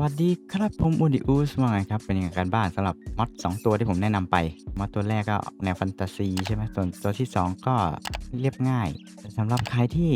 วัสดีครับผมอูดิอุสว่าไงครับ เป็นยังไงกันบ้างสำหรับมอด2ตัวที่ผมแนะนำไปมอดตัวแรกก็แนวแฟนตาซีใช่ไหมส่วนตัวที่ 2 ก็เรียบง่ายแต่สำหรับใครที่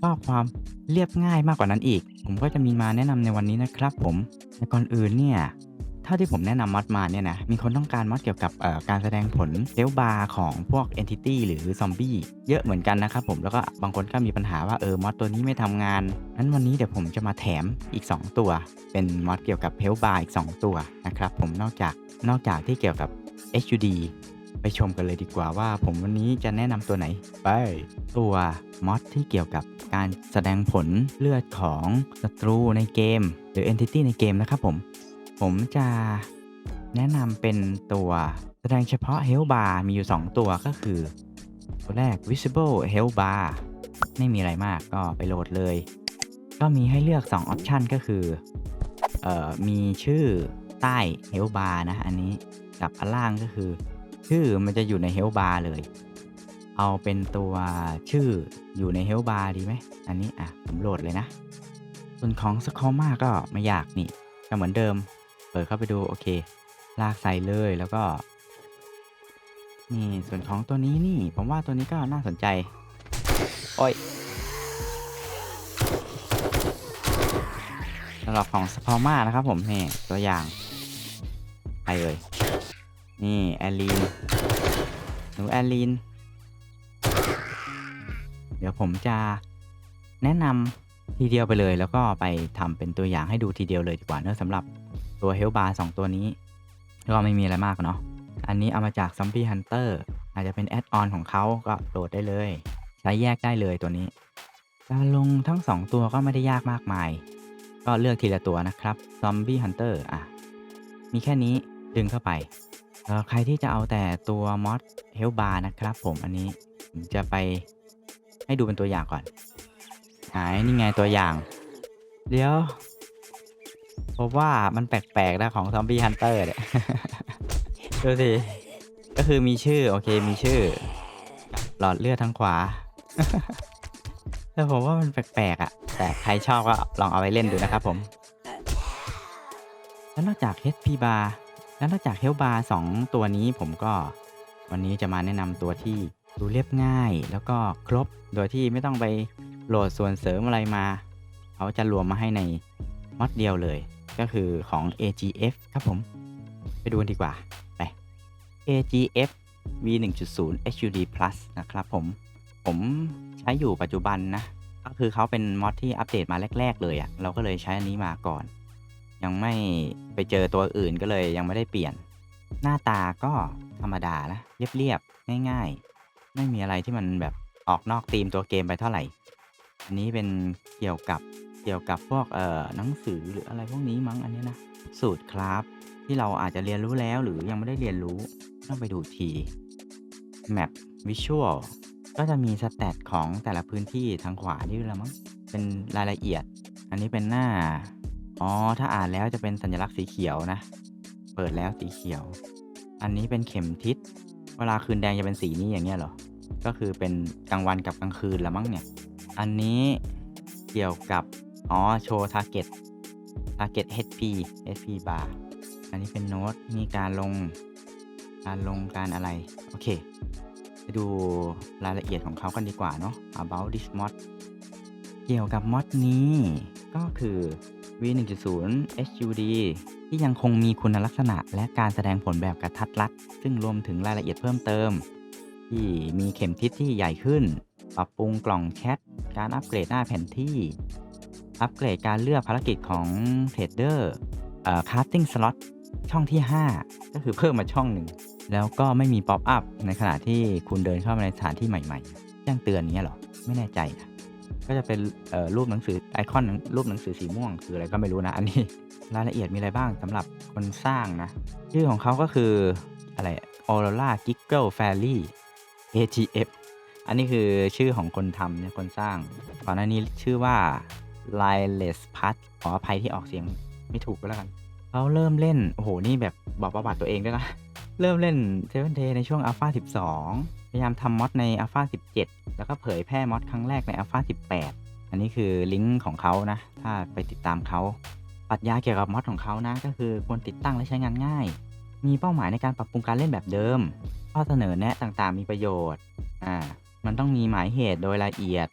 ชอบความเรียบง่ายมากกว่านั้นอีก ผมก็จะมีมาแนะนำในวันนี้นะครับผมแต่ก่อนอื่นเนี่ย ท่าที่ผมแนะนำมอดมาเนี่ยนะมีคนต้องการมอดเกี่ยวกับเอ่อการแสดงผลเซลบาร์ของพวก Entity หรือซอมบี้เยอะเหมือนกันนะครับผมแล้วก็บางคนก็มีปัญหาว่าเออมอดตัวนี้ไม่ทำงานนั้นวันนี้เดี๋ยวผมจะมาแถมอีก 2 ตัว เป็นมอดเกี่ยวกับเพลบาร์อีก 2 ตัวนะครับผมนอกจากนอกจากที่เกี่ยวกับ HUD ไปชมกันเลยดีกว่าว่าผมวันนี้จะแนะนำตัวไหน ไปตัวมอดที่เกี่ยวกับการแสดงผลเลือดของศัตรูในเกม หรือ Entity ในเกมนะครับผม ผมจะแนะนำเป็นตัวแสดงเฉพาะ Health Bar มีอยู่ 2 ตัวก็คือ ตัวแรก Visible Health Bar ไม่มีอะไรมากก็ไปโหลดเลย ก็มีให้เลือก2ออปชันก็คือเอ่อมีชื่อใต้ Health Bar นะ อันนี้กับอันล่างก็คือ ชื่อมันจะอยู่ใน Health Bar เลย เอาเป็นตัวชื่ออยู่ใน Health Bar ดีไหม อันนี้อะผมโหลดเลยนะ ส่วนของ s c o m a ก็ไม่ยากนี่ก็เหมือนเดิม เปิดเข้าไปดูโอเค ลากใส่เลยแล้วก็ นี่ส่วนของตัวนี้นี่ผมว่าตัวนี้ก็น่าสนใจ โอ้ยสำหรับของสปอมานะครับผมนี่ตัวอย่างไปเลยนี่แอลลีนหนูแอลลีนเดี๋ยวผมจะแนะนำทีเดียวไปเลย แล้วก็ไปทำเป็นตัวอย่างให้ดูทีเดียวเลยดีกว่าเนอะสำหรับ ตัวเฮลบาร์สตัวนี้ ก็ไม่มีอะไรมากเนาะอันนี้เอามาจาก Zombie Hunter อาจจะเป็นแอดออนของเขาก็โหลดได้เลย ใช้แยกได้เลยตัวนี้ การลงทั้ง 2 ตัวก็ไม่ได้ยากมากมาย ก็เลือกทีละตัวนะครับ Zombie Hunter อะ มีแค่นี้ดึงเข้าไปเออใครที่จะเอาแต่ตัวมอดเฮลบาร์นะครับผมอันนี้ผมจะไปให้ดูเป็นตัวอย่างก่อนไหนนี่ไงตัวอย่าง เดี๋ยว พบว่ามันแปลกๆนะของ Zombie Hunter เนี่ย ดูสิ ก็คือมีชื่อ โอเคมีชื่อ หลอดเลือดทางขวา แต่ผมว่ามันแปลกๆอะ่ะ แต่ใครชอบก็ลองเอาไปเล่นดูนะครับผม แล้วนอกจาก HP bar แล้วนอกจาก Health bar 2ตัวนี้ผมก็วันนี้จะมาแนะนำตัวที่ดูเรียบง่าย แล้วก็ครบโดยที่ไม่ต้องไปโหลดส่วนเสริมอะไรมา เขาจะรวมมาให้ในมอดเดียวเลย ก็คือของ AGF ครับผม ไปดูกันดีกว่า ไป AGF V 1.0 HUD Plus นะครับผม ผมใช้อยู่ปัจจุบันนะ ก็คือเขาเป็นมอดที่อัปเดตมาแรก ๆ เลยอะ่ะ เราก็เลยใช้อันนี้มาก่อน ยังไม่ไปเจอตัวอื่นก็เลยยังไม่ได้เปลี่ยน หน้าตาก็ธรรมดานะ เรียบๆ ง่าย ๆ ไม่มีอะไรที่มันแบบออกนอกธีมตัวเกมไปเท่าไหร่ อันนี้เป็นเกี่ยวกับ กี่ยวกับพวกเอ่อหนังสือหรืออะไรพวกนี้มั้งอันนี้นะสูตรครับที่เราอาจจะเรียนรู้แล้วหรือยังไม่ได้เรียนรู้ต้องไปดูที Map Visual ก็จะมีสแตทของแต่ละพื้นที่ทางขวานี่แหละมั้งเป็นรายละเอียด อันนี้เป็นหน้า อ๋อ ถ้าอ่านแล้วจะเป็นสัญลักษณ์สีเขียวนะ เปิดแล้วสีเขียว อันนี้เป็นเข็มทิศ เวลาคืนแดงจะเป็นสีนี้อย่างเงี้ยหรอ ก็คือเป็นกลางวันกับกลางคืนละมั้งเนี่ย อันนี้เกี่ยวกับ อ๋อ โชว์ target target HP HP bar อันนี้เป็นโน้ตมีการลง การลงการอะไร โอเค ไปดูรายละเอียดของเขากันดีกว่าเนาะ about this mod เกี่ยวกับมอดนี้ก็คือ V 1.0 HUD ที่ยังคงมีคุณลักษณะและการแสดงผลแบบกระทัดรัด ซึ่งรวมถึงรายละเอียดเพิ่มเติม ที่มีเข็มทิศที่ใหญ่ขึ้น ปรับปรุงกล่องแชท การอัปเกรดหน้าแผนที่ อัปเกรดการเลือกภารกิจของเทรดเดอร์เอ่อ casting slot ช่องที่ 5 ก็คือเพิ่มมาช่องหนึ่ง แล้วก็ไม่มีป๊อปอัพในขณะที่คุณเดินเข้ามาในสถานที่ใหม่ๆแจ้งเตือนอย่างเงี้หรอ ไม่แน่ใจนะก็จะเป็นรูปหนังสือไอคอนรูปหนังสือสีม่วงคืออะไรก็ไม่รู้นะ อันนี้รายละเอียดมีอะไรบ้างสำหรับคนสร้างนะ ชื่อของเขาก็คืออะไร Aurora Giggle Fairy ATF อันนี้คือชื่อของคนทำเนี่ยคนสร้างก่อนหน้านี้ชื่อว่า l i l e s p a t ขออภัยที่ออกเสียงไม่ถูกก็แล้วกันเขาเริ่มเล่น โอ้โห นี่แบบบอกประวัติตัวเองด้วยนะ เริ่มเล่น Seven Day ในช่วง Alpha 12 พยายามทำมอดใน Alpha 17 แล้วก็เผยแพร่มอดครั้งแรกใน Alpha 18 อันนี้คือลิงก์ของเขานะ ถ้าไปติดตามเขาปรัชญาเกี่ยวกับมอดของเขานะ ก็คือควรติดตั้งและใช้งานง่าย มีเป้าหมายในการปรับปรุงการเล่นแบบเดิม ข้อเสนอแนะต่างๆ มีประโยชน์ อ่า มันต้องมีหมายเหตุโดยละเอียด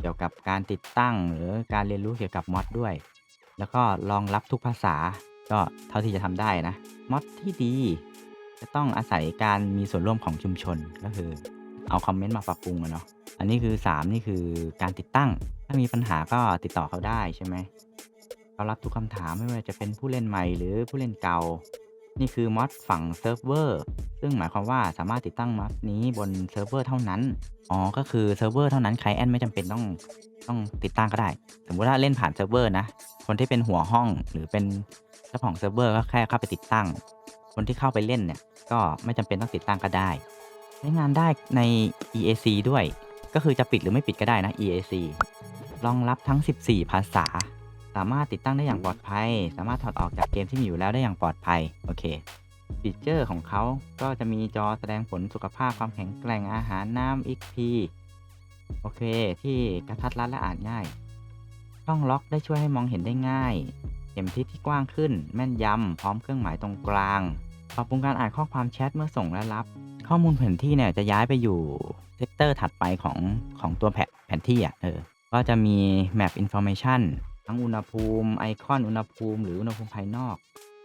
เกี่ยวกับการติดตั้งหรือการเรียนรู้เกี่ยวกับมอดด้วย แล้วก็รองรับทุกภาษาก็เท่าที่จะทำได้นะมอดที่ดี จะต้องอาศัยการมีส่วนร่วมของชุมชนก็คือ เอาคอมเมนต์มาปรับปรุงอะเนาะอันนี้คือ 3 นี่คือการติดตั้ง ถ้ามีปัญหาก็ติดต่อเขาได้ใช่ไหมเขารับทุกคำถามไม่ว่าจะเป็นผู้เล่นใหม่หรือผู้เล่นเก่า นี่คือมอดฝั่งเซิร์ฟเวอร์ซึ่งหมายความว่าสามารถติดตั้งมอดนี้บนเซิร์ฟเวอร์เท่านั้น อ๋อ ก็คือเซิร์ฟเวอร์เท่านั้นใครแอนไม่จำเป็นต้องต้องติดตั้งก็ได้ สมมุติว่าเล่นผ่านเซิร์ฟเวอร์นะ คนที่เป็นหัวห้องหรือเป็นเจ้าของเซิร์ฟเวอร์ก็แค่เข้าไปติดตั้ง คนที่เข้าไปเล่นเนี่ยก็ไม่จำเป็นต้องติดตั้งก็ได้ใช้งานได้ใน EAC ด้วย ก็คือจะปิดหรือไม่ปิดก็ได้นะ EAC รองรับทั้ง 14 ภาษา สามารถติดตั้งได้อย่างปลอดภัย สามารถถอดออกจากเกมที่มีอยู่แล้วได้อย่างปลอดภัย โอเคฟีเจอร์ของเขาก็จะมีจอแสดงผลสุขภาพความแข็งแกร่งอาหารน้ำ XP โอเค ที่กระทัดรัดและอ่านง่าย ช่องล็อกได้ช่วยให้มองเห็นได้ง่ายเข็มทิศที่กว้างขึ้น แม่นยำ พร้อมเครื่องหมายตรงกลาง ปรับปรุงการอ่านข้อความแชทเมื่อส่งและรับ ข้อมูลแผนที่เนี่ยจะย้ายไปอยู่เซกเตอร์ถัดไปของของตัวแผนแผนที่อะเออ ก็จะมี Map Information ทั้งอุณหภูมิไอคอนอุณหภูมิหรืออุณหภูมิภายนอก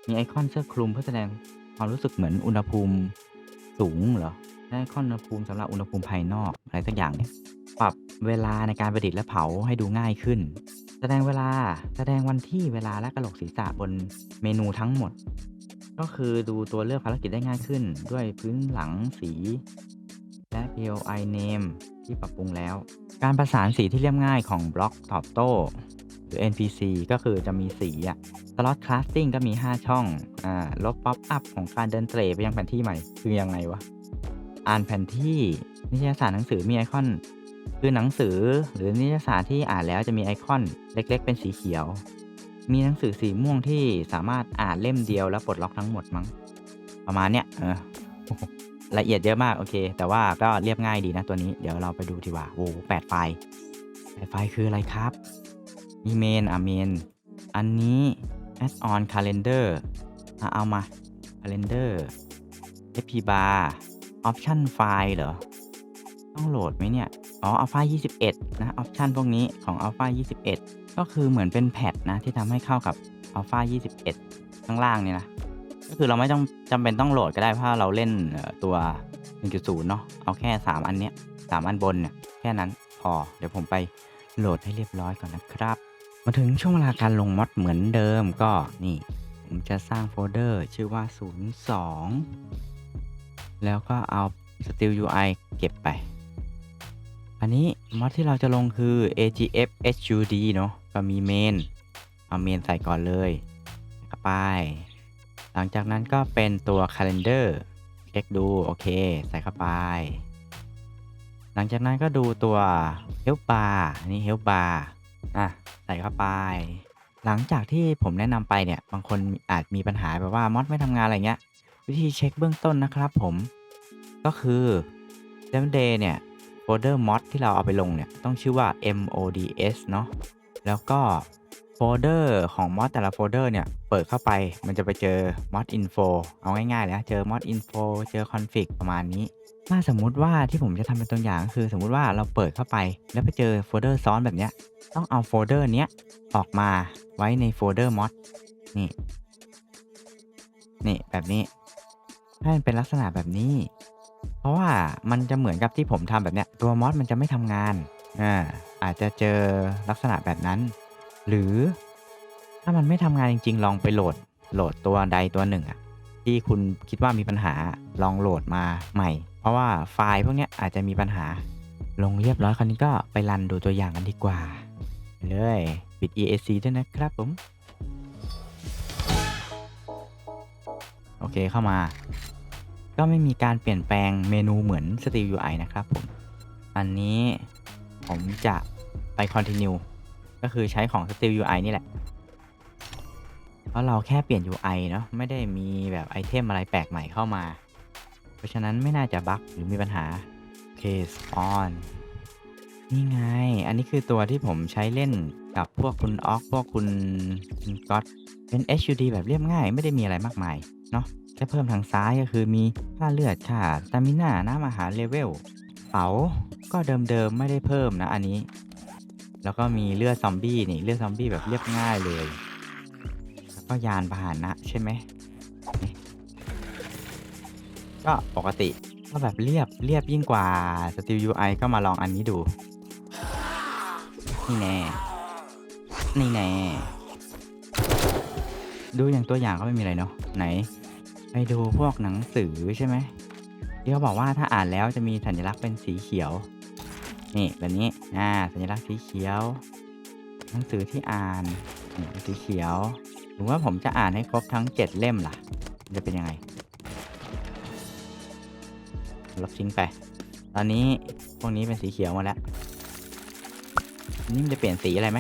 มีไอคอนเสื้อคลุมเพื่อแสดงความรู้สึกเหมือนอุณหภูมิสูงเหรอไอคอนอุณหภูมิสำหรับอุณหภูมิภายนอกอะไรสักอย่างเนี่ยปรับเวลาในการประดิษฐ์และเผาให้ดูง่ายขึ้น แสดงเวลาแสดงวันที่เวลาและกระโหลกศีรษะบนเมนูทั้งหมด ก็คือดูตัวเลือกภารกิจได้ง่ายขึ้น ด้วยพื้นหลังสี และ POI name ที่ปรับปรุงแล้ว การประสานสีที่เรียบง่ายของบล็อกตอบโต้ หรือ NPC ก็คือจะมีสีอะสล็อตคลาสติ้งก็มี 5 ช่องอ่าลบป๊อปอัพของการเดินเตรไปยังแผนที่ใหม่ คือยังไงวะ อ่านแผนที่นิตยสารหนังสือมีไอคอน คือหนังสือหรือนิตยสารที่อ่านแล้วจะมีไอคอนเล็กๆ เป็นสีเขียว มีหนังสือสีม่วงที่สามารถอ่านเล่มเดียวแล้วปลดล็อกทั้งหมดมั้ง ประมาณเนี้ยเออ ละเอียดเยอะมากโอเค แต่ว่าก็เรียบง่ายดีนะตัวนี้เดี๋ยวเราไปดูทีว่าโอ้แปดไฟล์แปดไฟล์คืออะไรครับมีเมนอะเมนอันนี้ add on calendar อะเอามา calendar fp bar option file เหรอ ต้องโหลดไหมเนี่ย อ๋อ alpha 21 นะ option พวกนี้ของ alpha 21 ก็คือเหมือนเป็นแพทนะ ที่ทำให้เข้ากับ alpha 21 ข้างล่างเนี่ยนะ ก็คือเราไม่ต้องจำเป็นต้องโหลดก็ได้เพราะเราเล่นตัว 1.0 เนาะเอาแค่ 3 อันเนี้ย3อันบนเนี่ยแค่นั้นพอเดี๋ยวผมไปโหลดให้เรียบร้อยก่อนนะครับ มาถึงช่วงเวลาการลงมอดเหมือนเดิมก็นี่ ผมจะสร้างโฟลเดอร์ชื่อว่า 02 แล้วก็เอา Style UI เก็บไป อันนี้มอดที่เราจะลงคือ AGF HUD เนาะก็มีเมนเอาเมนใส่ก่อนเลยไป หลังจากนั้นก็เป็นตัว Calendar เช็คดูโอเค ใส่เข้าไป หลังจากนั้นก็ดูตัว Help Bar อันนี้ Help Bar อะใส่เข้าไป หลังจากที่ผมแนะนำไปเนี่ย บางคนอาจมีปัญหาแบบว่ามอดไม่ทำงานอะไรเงี้ย วิธีเช็คเบื้องต้นนะครับผม ก็คือ d e m day เนี่ยโฟลเดอร์ mod ที่เราเอาไปลงเนี่ย ต้องชื่อว่า mods เนาะแล้วก็ โฟลเดอร์ของ mod แต่ละโฟลเดอร์เนี่ย เปิดเข้าไปมันจะไปเจอ mod info เอาง่ายๆเลยนะเจอ mod info เจอ config ประมาณนี้ ถ้าสมมุติว่าที่ผมจะทำเป็นตัวอย่างก็คือสมมุติว่าเราเปิดเข้าไป แล้วไปเจอโฟลเดอร์ซ้อนแบบเนี้ย ต้องเอาโฟลเดอร์เนี้ยออกมาไว้ในโฟลเดอร์ mod นี่ นี่แบบนี้ ให้มันเป็นลักษณะแบบนี้ เพราะว่ามันจะเหมือนกับที่ผมทำแบบเนี้ย ตัวมอสมันจะไม่ทำงาน อ่า อาจจะเจอลักษณะแบบนั้น หรือถ้ามันไม่ทำงานจริง ๆ ลองไปโหลดโหลดตัวใดตัวหนึ่งอะที่คุณคิดว่ามีปัญหาลองโหลดมาใหม่ เพราะว่าไฟล์พวกนี้อาจจะมีปัญหา ลงเรียบร้อยคราวนี้ก็ไปรันดูตัวอย่างกันดีกว่าไปเลยปิด EAC ด้วยนะครับผม โอเคเข้ามา ก็ไม่มีการเปลี่ยนแปลงเมนูเหมือน Style UI นะครับผม อันนี้ผมจะไป continue ก็คือใช้ของ Style UI นี่แหละ เพราะเราแค่เปลี่ยน UI เนาะไม่ได้มีแบบไอเทมอะไรแปลกใหม่เข้ามา เพราะฉะนั้นไม่น่าจะบั๊กหรือมีปัญหาเค spawn นี่ไง อันนี้คือตัวที่ผมใช้เล่นกับพวกคุณออกพวกคุณก๊อตเป็น HUD แบบเรียบง่าย ไม่ได้มีอะไรมากมายเนาะแค่เพิ่มทางซ้ายก็คือมีค่าเลือดค่าสตามิน่าน้ำอาหารเลเวลเป๋าก็เดิมๆไม่ได้เพิ่มนะอันนี้ แล้วก็มีเลือดซอมบี้นี่เลือดซอมบี้แบบเรียบง่ายเลย แล้วก็ยานพาหนะใช่ไหมนี่ก็ปกติก็แบบเรียบเรียบยิ่งกว่า Steel UI ก็มาลองอันนี้ดู นี่แน่ นี่แน่ ดูอย่างตัวอย่างก็ไม่มีอะไรเนาะไหน ไปดูพวกหนังสือใช่ไหมที่เขาบอกว่าถ้าอ่านแล้วจะมีสัญลักษณ์เป็นสีเขียว นี่แบบนี้อ่าสัญลักษณ์สีเขียว หนังสือที่อ่านนี่สีเขียวหรือว่าผมจะอ่านให้ครบทั้ง 7 เล่มล่ะ จะเป็นยังไงลบทิ้งไป ตอนนี้พวกนี้เป็นสีเขียวมาแล้วนี่มันจะเปลี่ยนสีอะไรไหม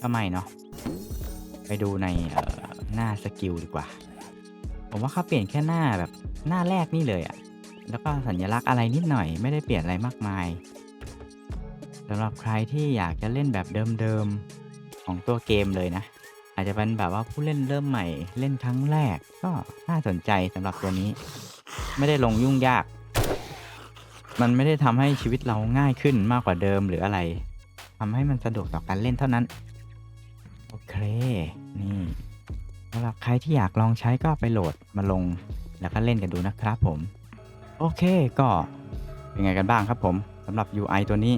ก็ไม่เนาะไปดูในหน้าสกิลดีกว่า ผมว่าเขาเปลี่ยนแค่หน้าแบบหน้าแรกนี่เลยอะแล้วก็สัญลักษณ์อะไรนิดหน่อยไม่ได้เปลี่ยนอะไรมากมายำหรับใครที่อยากจะเล่นแบบเดิมๆของตัวเกมเลยนะ อาจจะเป็นแบบว่าผู้เล่นเริ่มใหม่เล่นครั้งแรกก็น่าสนใจสำหรับตัวนี้ ไม่ได้ลงยุ่งยาก มันไม่ได้ทำให้ชีวิตเราง่ายขึ้นมากกว่าเดิมหรืออะไรทำให้มันสะดวกต่อการเล่นเท่านั้น โอเค นี่สำหรับใครที่อยากลองใช้ก็ไปโหลดมาลงแล้วก็เล่นกันดูนะครับผม โอเคก็เป็นไงกันบ้างครับผมสำหรับ UI ตัวนี้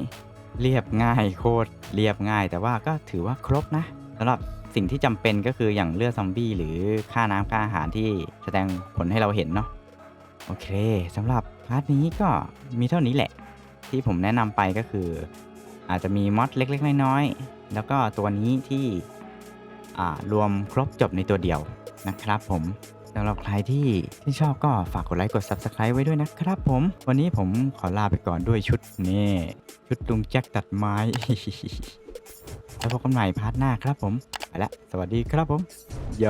เรียบง่ายโคตรเรียบง่าย แต่ว่าก็ถือว่าครบนะสำหรับสิ่งที่จำเป็นก็คืออย่างเลือดซอมบี้หรือค่าน้ำค่าอาหารที่แสดงผลให้เราเห็นเนาะโอเคสำหรับพาร์ทนี้ก็มีเท่านี้แหละ ที่ผมแนะนำไปก็คือ อาจจะมีมอดเล็ก ๆ น้อยๆแล้วก็ตัวนี้ที่รวมครบจบในตัวเดียวนะครับผม สำหรับใครที่ที่ชอบก็ฝากกดไลค์กด Subscribe ไว้ด้วยนะครับผม วันนี้ผมขอลาไปก่อนด้วยชุดนี่ชุดลุงแจ็คตัดไม้ แล้วพบกันใหม่พาร์ทหน้าครับผม ไปละ สวัสดีครับผมโย